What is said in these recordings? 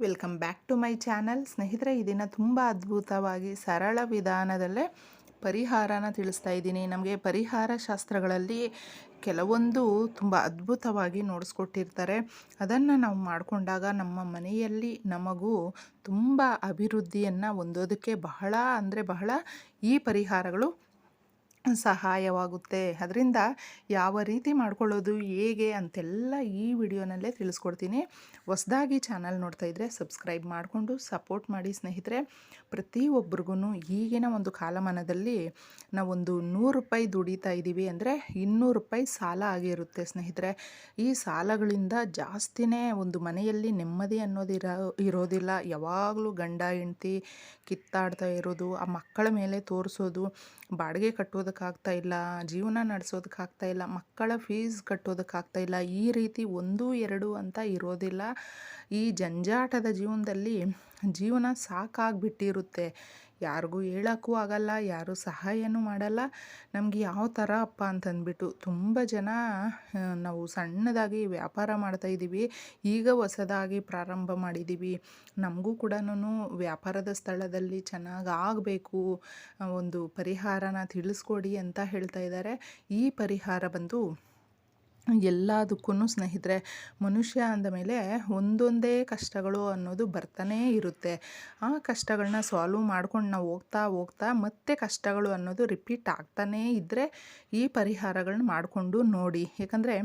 Welcome back to my channel. ಸ್ನೇಹಿತರೆ ಇದನ್ನು ದಿನ ತುಂಬ ಅದ್ಭುತವಾಗಿ ಸರಳ ವಿಧಾನದಲ್ಲೇ ಪರಿಹಾರನ ತಿಳಿಸ್ತಾ ಇದ್ದೀನಿ. ನಮಗೆ ಪರಿಹಾರ ಶಾಸ್ತ್ರಗಳಲ್ಲಿ ಕೆಲವೊಂದು ತುಂಬ ಅದ್ಭುತವಾಗಿ ನೋಡಿಸ್ಕೊಟ್ಟಿರ್ತಾರೆ. ಅದನ್ನು ನಾವು ಮಾಡಿಕೊಂಡಾಗ ನಮ್ಮ ಮನೆಯಲ್ಲಿ ನಮಗೂ ತುಂಬ ಅಭಿವೃದ್ಧಿಯನ್ನು ಹೊಂದೋದಕ್ಕೆ ಬಹಳ ಅಂದರೆ ಬಹಳ ಈ ಪರಿಹಾರಗಳು ಸಹಾಯವಾಗುತ್ತೆ. ಅದರಿಂದ ಯಾವ ರೀತಿ ಮಾಡ್ಕೊಳ್ಳೋದು, ಹೇಗೆ ಅಂತೆಲ್ಲ ಈ ವಿಡಿಯೋನಲ್ಲೇ ತಿಳಿಸ್ಕೊಡ್ತೀನಿ. ಹೊಸ್ದಾಗಿ ಚಾನಲ್ ನೋಡ್ತಾ ಇದ್ದರೆ ಸಬ್ಸ್ಕ್ರೈಬ್ ಮಾಡಿಕೊಂಡು ಸಪೋರ್ಟ್ ಮಾಡಿ ಸ್ನೇಹಿತರೆ. ಪ್ರತಿಯೊಬ್ಬರಿಗೂ ಈಗಿನ ಒಂದು ಕಾಲಮಾನದಲ್ಲಿ ನಾವೊಂದು ನೂರು ರೂಪಾಯಿ ದುಡಿತಾ ಇದ್ದೀವಿ ಅಂದರೆ ಇನ್ನೂರು ರೂಪಾಯಿ ಸಾಲ ಆಗಿರುತ್ತೆ ಸ್ನೇಹಿತರೆ. ಈ ಸಾಲಗಳಿಂದ ಜಾಸ್ತಿನೇ ಒಂದು ಮನೆಯಲ್ಲಿ ನೆಮ್ಮದಿ ಅನ್ನೋದಿರೋ ಇರೋದಿಲ್ಲ. ಯಾವಾಗಲೂ ಗಂಡ, ಹೆಂಡ್ತಿ ಕಿತ್ತಾಡ್ತಾ ಇರೋದು, ಆ ಮಕ್ಕಳ ಮೇಲೆ ತೋರಿಸೋದು, ಬಾಡಿಗೆ ಕಟ್ಟೋದಕ್ಕಾಗ್ತಾ ಇಲ್ಲ, ಜೀವನ ನಡೆಸೋದಕ್ಕಾಗ್ತಾ ಇಲ್ಲ, ಮಕ್ಕಳ ಫೀಸ್ ಕಟ್ಟೋದಕ್ಕಾಗ್ತಾ ಇಲ್ಲ, ಈ ರೀತಿ ಒಂದು, ಎರಡು ಅಂತ ಇರೋದಿಲ್ಲ. ಈ ಜಂಜಾಟದ ಜೀವನದಲ್ಲಿ ಜೀವನ ಸಾಕಾಗ್ಬಿಟ್ಟಿರುತ್ತೆ. ಯಾರಿಗೂ ಹೇಳೋಕ್ಕೂ ಆಗಲ್ಲ, ಯಾರೂ ಸಹಾಯನೂ ಮಾಡಲ್ಲ. ನಮಗೆ ಯಾವ ಥರ ಅಪ್ಪ ಅಂತಂದ್ಬಿಟ್ಟು ತುಂಬ ಜನ ನಾವು ಸಣ್ಣದಾಗಿ ವ್ಯಾಪಾರ ಮಾಡ್ತಾಯಿದ್ದೀವಿ ಈಗ ಹೊಸದಾಗಿ ಪ್ರಾರಂಭ ಮಾಡಿದ್ದೀವಿ. ನಮಗೂ ಕೂಡ ವ್ಯಾಪಾರದ ಸ್ಥಳದಲ್ಲಿ ಚೆನ್ನಾಗಿ ಆಗಬೇಕು. ಒಂದು ಪರಿಹಾರನ ತಿಳಿಸ್ಕೊಡಿ ಅಂತ ಹೇಳ್ತಾ ಇದ್ದಾರೆ. ಈ ಪರಿಹಾರ ಬಂದು ಎಲ್ಲದಕ್ಕೂ ಸ್ನೇಹಿತರೆ, ಮನುಷ್ಯ ಅಂದಮೇಲೆ ಒಂದೊಂದೇ ಕಷ್ಟಗಳು ಅನ್ನೋದು ಬರ್ತಾನೇ ಇರುತ್ತೆ. ಆ ಕಷ್ಟಗಳನ್ನ ಸಾಲ್ವ್ ಮಾಡ್ಕೊಂಡು ನಾವು ಹೋಗ್ತಾ ಹೋಗ್ತಾ ಮತ್ತೆ ಕಷ್ಟಗಳು ಅನ್ನೋದು ರಿಪೀಟ್ ಆಗ್ತಾನೇ ಇದ್ದರೆ ಈ ಪರಿಹಾರಗಳನ್ನ ಮಾಡಿಕೊಂಡು ನೋಡಿ. ಯಾಕಂದರೆ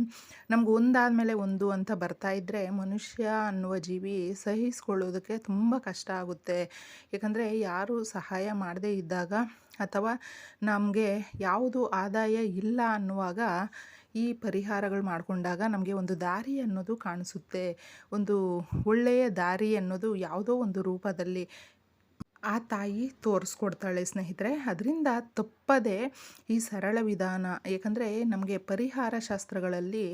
ನಮ್ಗೆ ಒಂದಾದಮೇಲೆ ಒಂದು ಅಂತ ಬರ್ತಾ ಇದ್ದರೆ ಮನುಷ್ಯ ಅನ್ನುವ ಜೀವಿ ಸಹಿಸ್ಕೊಳ್ಳೋದಕ್ಕೆ ತುಂಬ ಕಷ್ಟ ಆಗುತ್ತೆ. ಯಾಕಂದರೆ ಯಾರು ಸಹಾಯ ಮಾಡದೇ ಇದ್ದಾಗ ಅಥವಾ ನಮಗೆ ಯಾವುದು ಆದಾಯ ಇಲ್ಲ ಅನ್ನುವಾಗ ಈ ಪರಿಹಾರಗಳು ಮಾಡಿಕೊಂಡಾಗ ನಮಗೆ ಒಂದು ದಾರಿ ಅನ್ನೋದು ಕಾಣಿಸುತ್ತೆ. ಒಂದು ಒಳ್ಳೆಯ ದಾರಿ ಅನ್ನೋದು ಯಾವುದೋ ಒಂದು ರೂಪದಲ್ಲಿ ಆ ತಾಯಿ ತೋರಿಸ್ಕೊಡ್ತಾಳೆ ಸ್ನೇಹಿತರೆ. ಅದರಿಂದ ತಪ್ಪದೆ ಈ ಸರಳ ವಿಧಾನ, ಏಕೆಂದರೆ ನಮಗೆ ಪರಿಹಾರ ಶಾಸ್ತ್ರಗಳಲ್ಲಿ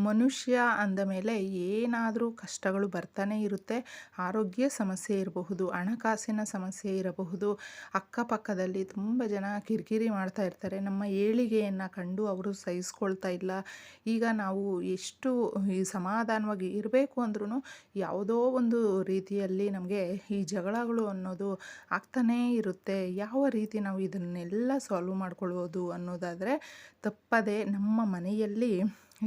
ಮನುಷ್ಯ ಅಂದ ಮೇಲೆ ಏನಾದರೂ ಕಷ್ಟಗಳು ಬರ್ತಾನೆ ಇರುತ್ತೆ. ಆರೋಗ್ಯ ಸಮಸ್ಯೆ ಇರಬಹುದು, ಹಣಕಾಸಿನ ಸಮಸ್ಯೆ ಇರಬಹುದು. ಅಕ್ಕಪಕ್ಕದಲ್ಲಿ ತುಂಬ ಜನ ಕಿರಿಕಿರಿ ಮಾಡ್ತಾ ಇರ್ತಾರೆ. ನಮ್ಮ ಏಳಿಗೆಯನ್ನು ಕಂಡು ಅವರು ಸಹಿಸ್ಕೊಳ್ತಾ ಇಲ್ಲ. ಈಗ ನಾವು ಎಷ್ಟು ಈ ಸಮಾಧಾನವಾಗಿ ಇರಬೇಕು ಅಂದ್ರೂ ಯಾವುದೋ ಒಂದು ರೀತಿಯಲ್ಲಿ ನಮಗೆ ಈ ಜಗಳಗಳು ಅನ್ನೋದು ಆಗ್ತಾನೇ ಇರುತ್ತೆ. ಯಾವ ರೀತಿ ನಾವು ಇದನ್ನೆಲ್ಲ ಸಾಲ್ವ್ ಮಾಡ್ಕೊಳ್ಬೋದು ಅನ್ನೋದಾದರೆ ತಪ್ಪದೆ ನಮ್ಮ ಮನೆಯಲ್ಲಿ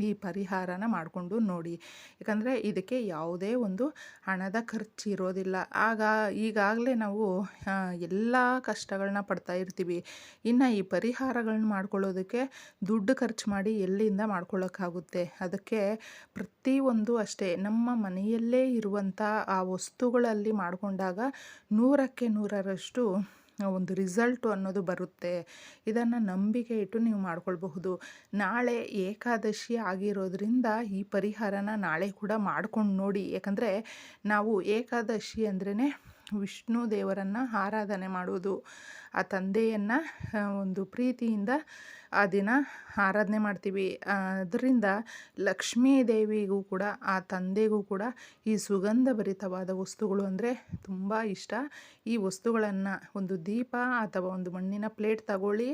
ಈ ಪರಿಹಾರನ ಮಾಡಿಕೊಂಡು ನೋಡಿ. ಯಾಕಂದರೆ ಇದಕ್ಕೆ ಯಾವುದೇ ಒಂದು ಹಣದ ಖರ್ಚು ಇರೋದಿಲ್ಲ ಆಗ ಈಗಾಗಲೇ ನಾವು ಎಲ್ಲ ಕಷ್ಟಗಳನ್ನ ಪಡ್ತಾ ಇರ್ತೀವಿ. ಇನ್ನು ಈ ಪರಿಹಾರಗಳನ್ನ ಮಾಡ್ಕೊಳ್ಳೋದಕ್ಕೆ ದುಡ್ಡು ಖರ್ಚು ಮಾಡಿ ಎಲ್ಲಿಂದ ಮಾಡ್ಕೊಳ್ಳೋಕ್ಕಾಗುತ್ತೆ? ಅದಕ್ಕೆ ಪ್ರತಿಯೊಂದು ಅಷ್ಟೇ, ನಮ್ಮ ಮನೆಯಲ್ಲೇ ಇರುವಂಥ ಆ ವಸ್ತುಗಳಲ್ಲಿ ಮಾಡಿಕೊಂಡಾಗ ನೂರಕ್ಕೆ ನೂರರಷ್ಟು ಒಂದು ರಿಸಲ್ಟು ಅನ್ನೋದು ಬರುತ್ತೆ. ಇದನ್ನು ನಂಬಿಕೆ ಇಟ್ಟು ನೀವು ಮಾಡ್ಕೊಳ್ಬಹುದು. ನಾಳೆ ಏಕಾದಶಿ ಆಗಿರೋದ್ರಿಂದ ಈ ಪರಿಹಾರನ ನಾಳೆ ಕೂಡ ಮಾಡ್ಕೊಂಡು ನೋಡಿ. ಯಾಕಂದರೆ ನಾವು ಏಕಾದಶಿ ಅಂದ್ರೇ ವಿಷ್ಣು ದೇವರನ್ನು ಆರಾಧನೆ ಮಾಡುವುದು. ಆ ತಂದೆಯನ್ನು ಒಂದು ಪ್ರೀತಿಯಿಂದ ಆ ದಿನ ಆರಾಧನೆ ಮಾಡ್ತೀವಿ. ಅದರಿಂದ ಲಕ್ಷ್ಮೀ ದೇವಿಗೂ ಕೂಡ, ಆ ತಂದೆಗೂ ಕೂಡ ಈ ಸುಗಂಧ ಭರಿತವಾದ ವಸ್ತುಗಳು ಅಂದರೆ ತುಂಬ ಇಷ್ಟ. ಈ ವಸ್ತುಗಳನ್ನು ಒಂದು ದೀಪ ಅಥವಾ ಒಂದು ಮಣ್ಣಿನ ಪ್ಲೇಟ್ ತಗೊಳ್ಳಿ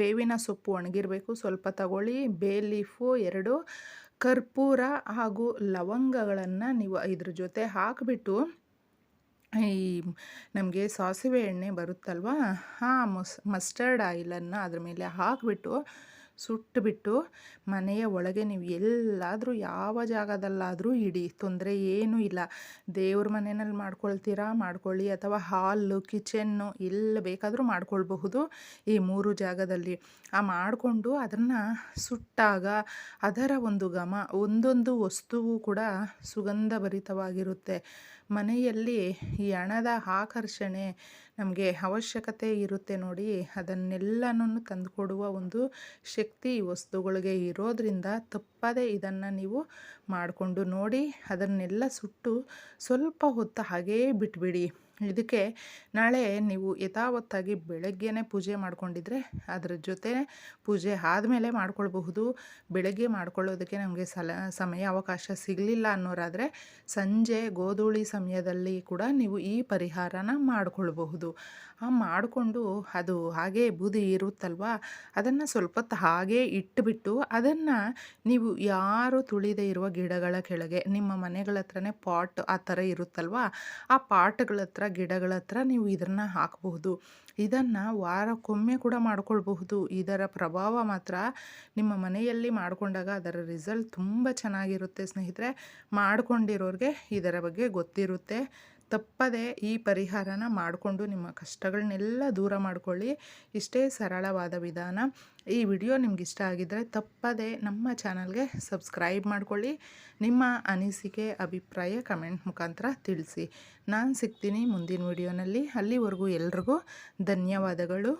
ಬೇವಿನ ಸೊಪ್ಪು ಒಣಗಿರಬೇಕು, ಸ್ವಲ್ಪ ತಗೊಳ್ಳಿ. ಬೇ ಲೀಫು ಎರಡು, ಕರ್ಪೂರ ಹಾಗೂ ಲವಂಗಗಳನ್ನು ನೀವು ಇದ್ರ ಜೊತೆ ಹಾಕಿಬಿಟ್ಟು ಈ ನಮಗೆ ಸಾಸಿವೆ ಎಣ್ಣೆ ಬರುತ್ತಲ್ವ? ಆ ಮಸ್ ಮಸ್ಟರ್ಡ್ ಆಯಿಲನ್ನು ಅದ್ರ ಮೇಲೆ ಹಾಕಿಬಿಟ್ಟು ಸುಟ್ಟುಬಿಟ್ಟು ಮನೆಯ ಒಳಗೆ ನೀವು ಎಲ್ಲಾದರೂ ಯಾವ ಜಾಗದಲ್ಲಾದರೂ ಇಡಿ, ತೊಂದರೆ ಏನೂ ಇಲ್ಲ. ದೇವ್ರ ಮನೆಯಲ್ಲಿ ಮಾಡ್ಕೊಳ್ತೀರಾ? ಮಾಡ್ಕೊಳ್ಳಿ. ಅಥವಾ ಹಾಲು, ಕಿಚನ್ನು ಎಲ್ಲಿ ಬೇಕಾದರೂ ಮಾಡ್ಕೊಳ್ಬಹುದು ಈ ಮೂರು ಜಾಗದಲ್ಲಿ. ಆ ಮಾಡಿಕೊಂಡು ಅದನ್ನು ಸುಟ್ಟಾಗ ಅದರ ಒಂದು ಘಮ, ಒಂದೊಂದು ವಸ್ತುವು ಕೂಡ ಸುಗಂಧಭರಿತವಾಗಿರುತ್ತೆ. ಮನೆಯಲ್ಲಿ ಈ ಹಣದ ಆಕರ್ಷಣೆ ನಮಗೆ ಅವಶ್ಯಕತೆ ಇರುತ್ತೆ ನೋಡಿ ಅದನ್ನೆಲ್ಲನೂ ತಂದುಕೊಡುವ ಒಂದು ಶಕ್ತಿ ಈ ವಸ್ತುಗಳಿಗೆ ಇರೋದರಿಂದ ತಪ್ಪದೇ ಇದನ್ನು ನೀವು ಮಾಡಿಕೊಂಡು ನೋಡಿ, ಅದನ್ನೆಲ್ಲ ಸುಟ್ಟು ಸ್ವಲ್ಪ ಹೊತ್ತು ಹಾಗೇ ಬಿಟ್ಬಿಡಿ. ಇದಕ್ಕೆ ನಾಳೆ ನೀವು ಯಥಾವತ್ತಾಗಿ ಬೆಳಗ್ಗೆನೇ ಪೂಜೆ ಮಾಡ್ಕೊಂಡಿದ್ರೆ ಅದರ ಜೊತೆ ಪೂಜೆ ಆದಮೇಲೆ ಮಾಡ್ಕೊಳ್ಬಹುದು. ಬೆಳಗ್ಗೆ ಮಾಡ್ಕೊಳ್ಳೋದಕ್ಕೆ ನಮಗೆ ಸಲ, ಸಮಯ ಅವಕಾಶ ಸಿಗಲಿಲ್ಲ ಅನ್ನೋರಾದರೆ ಸಂಜೆ ಗೋಧೂಳಿ ಸಮಯದಲ್ಲಿ ಕೂಡ ನೀವು ಈ ಪರಿಹಾರನ ಮಾಡಿಕೊಳ್ಬಹುದು. ಆ ಮಾಡಿಕೊಂಡು ಅದು ಹಾಗೇ ಬೂದಿ ಇರುತ್ತಲ್ವ? ಅದನ್ನು ಸ್ವಲ್ಪ ಹೊತ್ತು ಹಾಗೇ ಇಟ್ಟುಬಿಟ್ಟು ಅದನ್ನು ನೀವು ಯಾರು ತುಳಿದೇ ಇರುವ ಗಿಡಗಳ ಕೆಳಗೆ, ನಿಮ್ಮ ಮನೆಗಳ ಹತ್ರನೇ ಪಾಟ್ ಆ ಥರ ಇರುತ್ತಲ್ವ? ಆ ಪಾಟ್ಗಳ ಹತ್ರ ಗಿಡಗಳ ಹತ್ರ ನೀವು ಇದನ್ನು ಹಾಕಬಹುದು. ಇದನ್ನು ವಾರಕ್ಕೊಮ್ಮೆ ಕೂಡ ಮಾಡಿಕೊಳ್ಬಹುದು. ಇದರ ಪ್ರಭಾವ ಮಾತ್ರ ನಿಮ್ಮ ಮನೆಯಲ್ಲಿ ಮಾಡಿಕೊಂಡಾಗ ಅದರ ರಿಸಲ್ಟ್ ತುಂಬ ಚೆನ್ನಾಗಿರುತ್ತೆ ಸ್ನೇಹಿತರೆ. ಮಾಡಿಕೊಂಡಿರೋರಿಗೆ ಇದರ ಬಗ್ಗೆ ಗೊತ್ತಿರುತ್ತೆ. ತಪ್ಪದೆ ಈ ಪರಿಹಾರನ ಮಾಡಿಕೊಂಡು ನಿಮ್ಮ ಕಷ್ಟಗಳನ್ನೆಲ್ಲ ದೂರ ಮಾಡಿಕೊಳ್ಳಿ. ಇಷ್ಟೇ ಸರಳವಾದ ವಿಧಾನ. ಈ ವಿಡಿಯೋ ನಿಮ್ಗೆ ಇಷ್ಟ ಆಗಿದ್ದರೆ ತಪ್ಪದೆ ನಮ್ಮ ಚಾನಲ್ಗೆ ಸಬ್ಸ್ಕ್ರೈಬ್ ಮಾಡಿಕೊಳ್ಳಿ. ನಿಮ್ಮ ಅನಿಸಿಕೆ, ಅಭಿಪ್ರಾಯ ಕಮೆಂಟ್ ಮುಖಾಂತರ ತಿಳಿಸಿ. ನಾನು ಸಿಗ್ತೀನಿ ಮುಂದಿನ ವಿಡಿಯೋನಲ್ಲಿ. ಅಲ್ಲಿವರೆಗೂ ಎಲ್ರಿಗೂ ಧನ್ಯವಾದಗಳು.